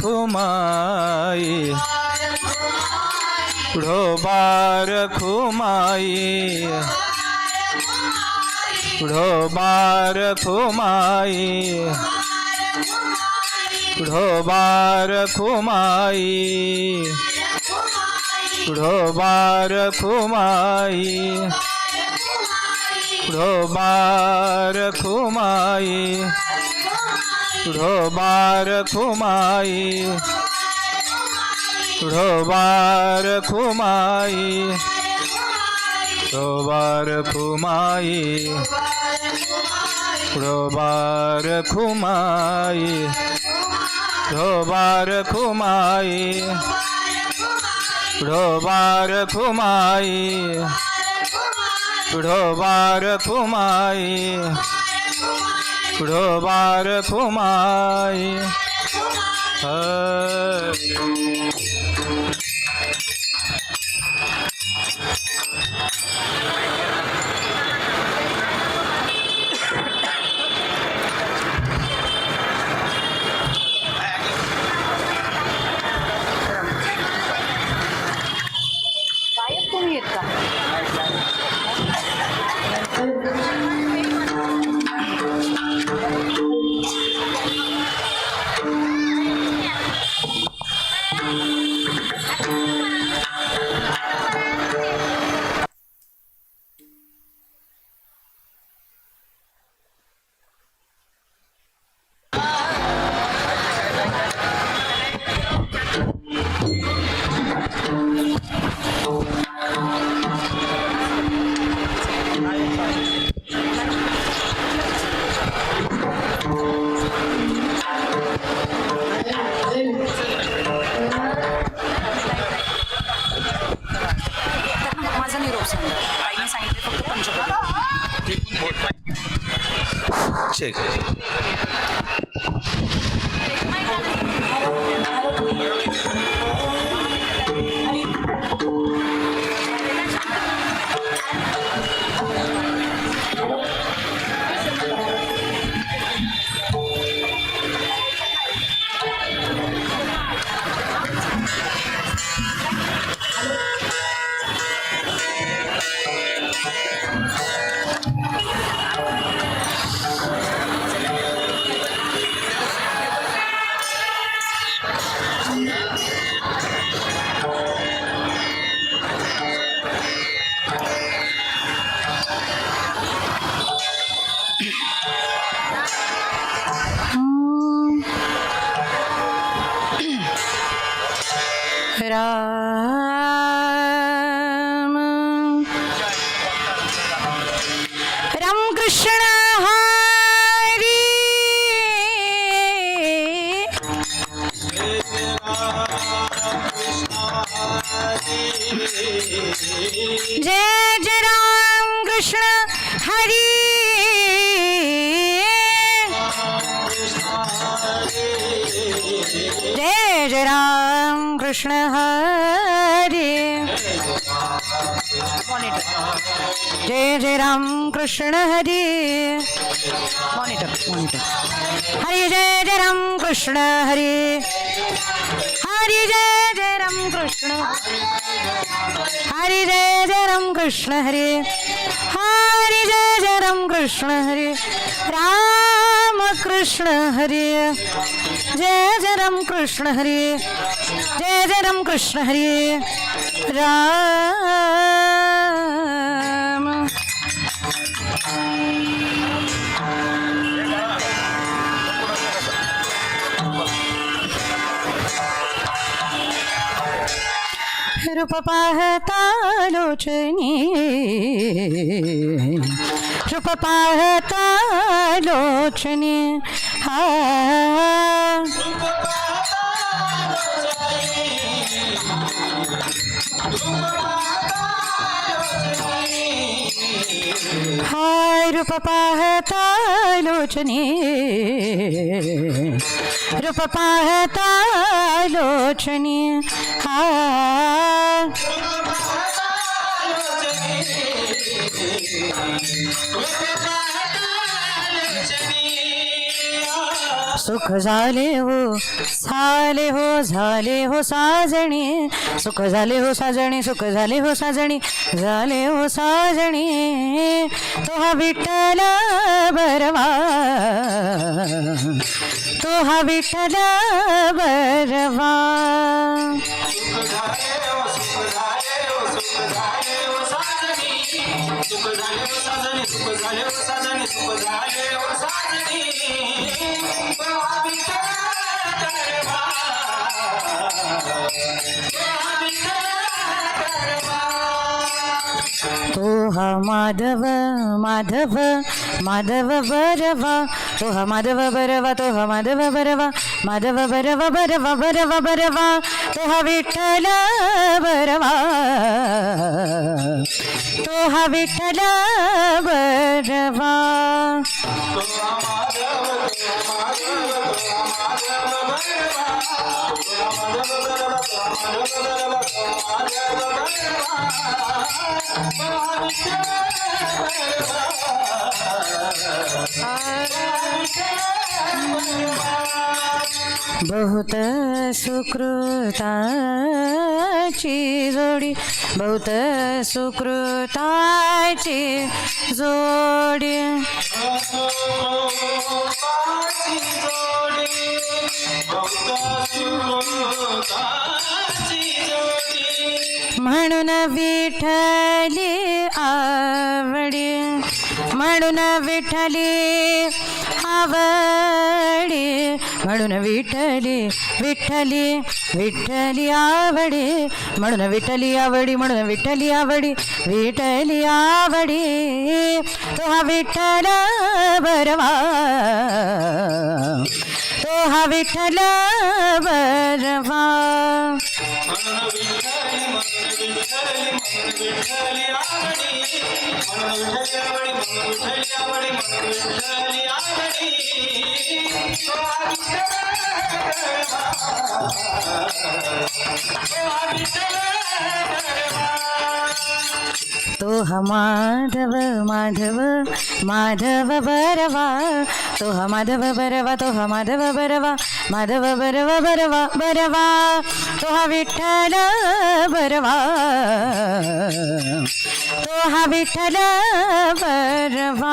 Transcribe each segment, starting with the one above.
खुमाई। ढोबार खुमाई। ढोबार खुमाई। ढोबार खुमाई। ढोबार खुमाई। ढोबार खुमाई। ढोबार खुमाई ढोबार खुमाई ढोबार खुमाई ढोबार खुमाई ढोबार खुमाई ढोबार खुमाई ढोबार खुमाई প্রবার কুমাই হরি കൃഷ്ണ कृष्ण हरि। मॉनिटर मॉनिटर हरे जय जय राम कृष्ण हरि। हरे जय जय राम कृष्ण हरे जय जय राम कृष्ण हरे। हरे जय जय राम कृष्ण हरे। राम कृष्ण हरे। जय जय राम कृष्ण हरे। जय जय राम कृष्ण हरे। राम रूप पाहता लोचनी रूप पाहता लोचनी हा। हाय रूप पाहता लोचनी रूप पाहता लोचनी हा. सुख झाले हो झाले हो झाले हो साजणी. सुख झाले हो साजणी सुख झाले हो साजणी झाले हो साजणी. तो हा विठ्ठल बरवा तो हा विठ्ठल बरवा तो हा माधव माधव माधव बरवा तो हा माधव बरवा तो हा माधव बरवा माधव बरवा बरवा बरवा बरवा तो हा विठ्ठल बहुत सुकृताची जोडी बहुत सुकृताची जोडी. जोडी. म्हणून विठ्ठली आवडी. म्हणून विठ्ठली आवडी. म्हणून विठ्ठली विठ्ठली विठ्ठली आवडी. म्हणून विठ्ठली आवडी म्हणून विठ्ठली आवडी विठ्ठली आवडी. तो हा विठ्ठल बरवा. तो हा विठ्ठल बरवा. म्हणून विठ्ठली म्हणून विठ्ठली म्हणून विठ्ठली विठ्ठली आवडी म्हणून विठ्ठली आवडी म्हणून विठ्ठली आवडी तो विठ्ठल करवा. तो हा विठ्ठल करवा. तो हा माधव माधव माधव बरवा तो हा माधव बरवा तो हा माधव बरवा माधव बरवा बरवा बरवा तो हा विठ्ठल बरवा तो हा विठ्ठल बरवा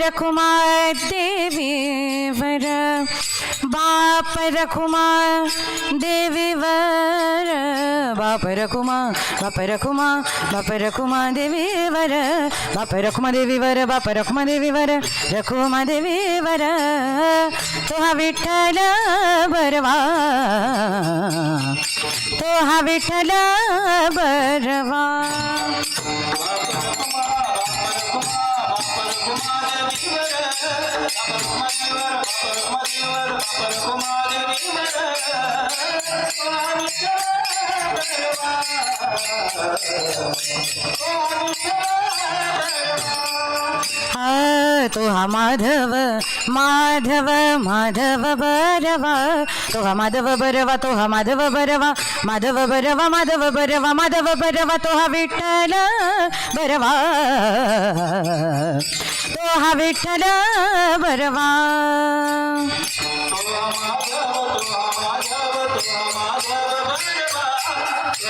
रखुमा देवी वर बाप रखुमा देवी वर बाप रखुमा बाप रखुमा बाप रखुमा देवी वर बाप रखुमा देवी वर बाप रखुमा देवी वर रखुमा देवी वर तो हा विठ्ठल बरवा तो हा विठ्ठल बरवा. तुहा माधव माधव माधव बरवा. तुहा माधव बरवा तुहा माधव बरवा. माधव बरवा माधव बरवा माधव बरवा तुहा विठ्ठल बरवा. तो हा विठ्ठल बरवा.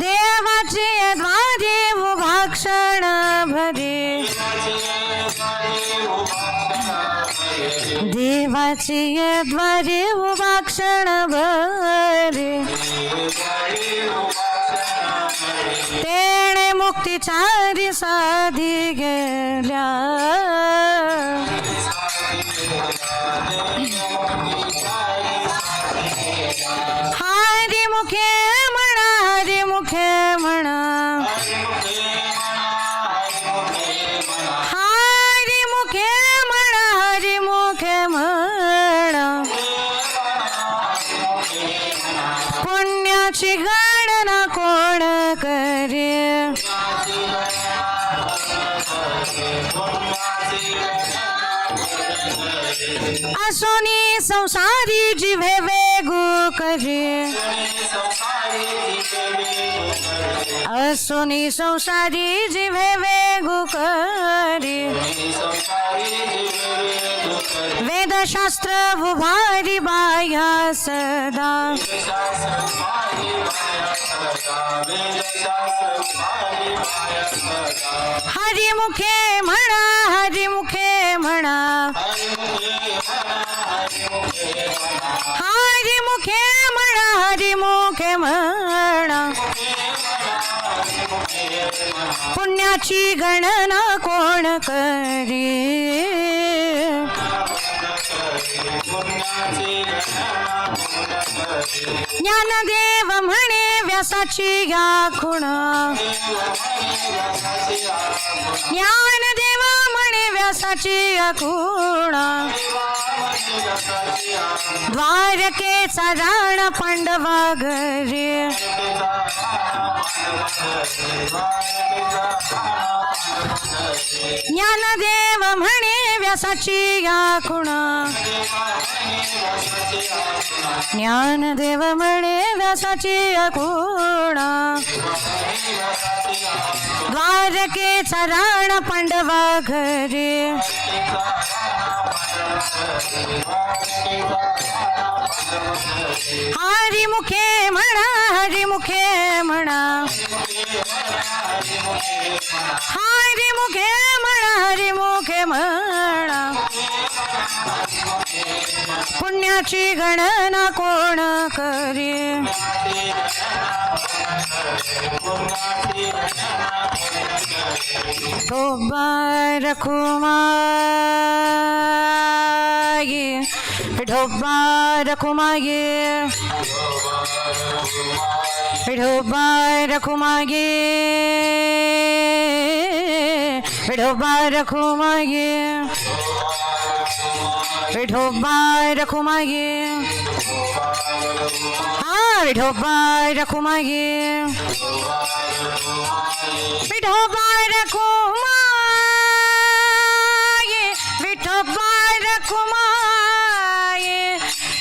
देवाची द्वारे उभा क्षण भरी. देवाची द्वारी उभा क्षण तेणे मुक्तीचारी साधी गेल्या. असोनी संसारी जिभे वेगो करे असोनी संसारी जिभे वेगो करे वेदशास्त्र उभारी बाया सदा. हरिमुखे म्हणा हरिमुखे म्हणा. हरिमुखे म्हणा हरिमुखे म्हणा. पुण्याची गणना कोण करी? ज्ञानदेव म्हणे व्यासाची या खुण. ज्ञानदेव म्हणे व्यासाची या खुण. द्वारकेचा राण पांडवा घरी. ज्ञानदेव म्हणे व्यासाची या खुण ज्ञानदेव म्हणे व्यासाची या द्वारकेचा राण पांडवा घरी. हरिमुखे म्हणा हरिमुखे म्हणा. हरिमुखे म्हणा हरिमुखे म्हणा पुण्याची गणना कोण करी? ढोबार खुमागे ढोबार खुमागे ढोबार खुमागे ढोबार खुमागे ढोबार खुमागे हा ढोबार खुमागे विठोबा रखुमाये विठोबा रखुमाये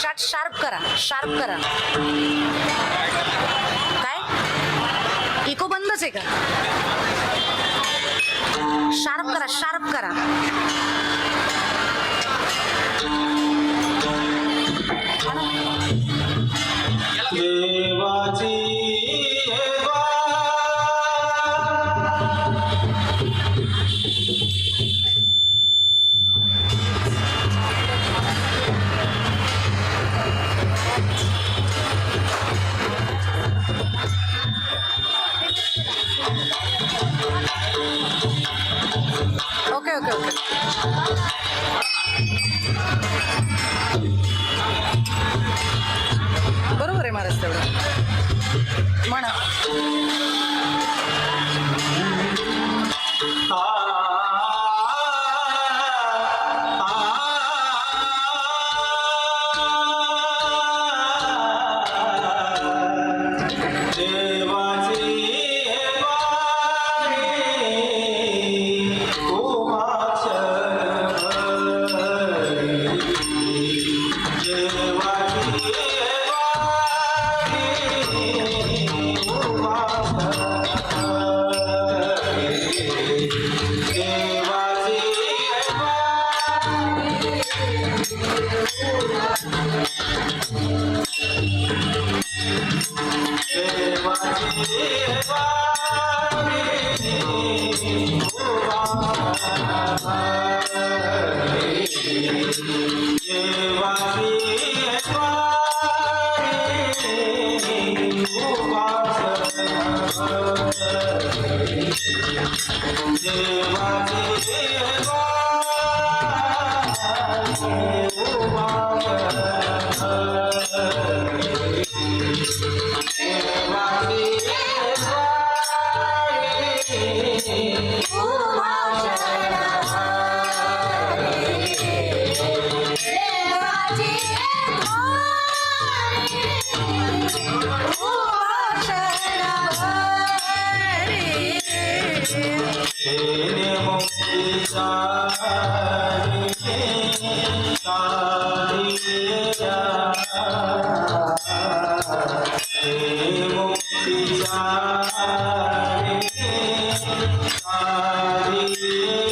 इको शार्प करा शार्प करा. काय? इको बंदच आहे का? शार्प करा शार्प करा. ना? Deva, Deva, Deva.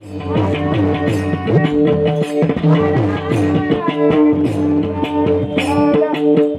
Thank you.